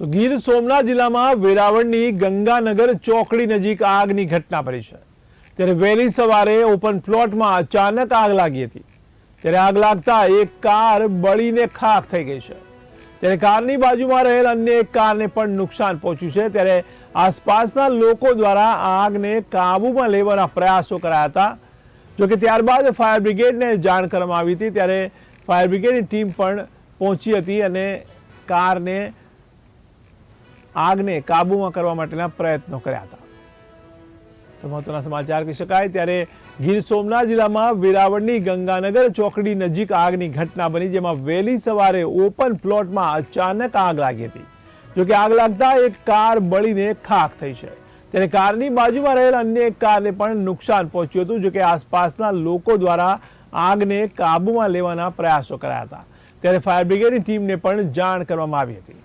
તો ગીર સોમનાથ જિલ્લામાં વેરાવળની ગંગાનગર ચોકડી નજીક આગની ઘટના બની છે. ત્યારે વહેલી સવારે ઓપન પ્લોટમાં અચાનક આગ લાગી હતી. ત્યારે આગ લાગતા એક કાર બળીને ખાખ થઈ ગઈ છે. ત્યારે કારની બાજુમાં રહેલ અન્ય એક કારને પણ નુકસાન પહોંચ્યું છે. ત્યારે આસપાસના લોકો દ્વારા આગને કાબૂમાં લેવાના પ્રયાસો કરાયા હતા. જોકે ત્યારબાદ ફાયર બ્રિગેડને જાણ કરવામાં આવી હતી. ત્યારે ફાયર બ્રિગેડની ટીમ પણ પહોંચી હતી અને કારને આગને કાબૂમાં કરવા માટેના પ્રયત્નો કર્યા હતા. તો મહત્વના સમાચાર કહી શકાય, ત્યારે ગીર સોમનાથ જિલ્લામાં વેરાવળની ગંગાનગર ચોકડી નજીક આગની ઘટના બની, જેમાં વહેલી સવારે ઓપન પ્લોટમાં અચાનક આગ લાગી હતી. જોકે આગ લાગતા એક કાર બળીને ખાખ થઈ છે. ત્યારે કારની બાજુમાં રહેલ અન્ય એક કારને પણ નુકસાન પહોંચ્યું હતું જોકે આસપાસના લોકો દ્વારા આગને કાબૂમાં લેવાના પ્રયાસો કરાયા હતા. ત્યારે ફાયર બ્રિગેડની ટીમને પણ જાણ કરવામાં આવી હતી.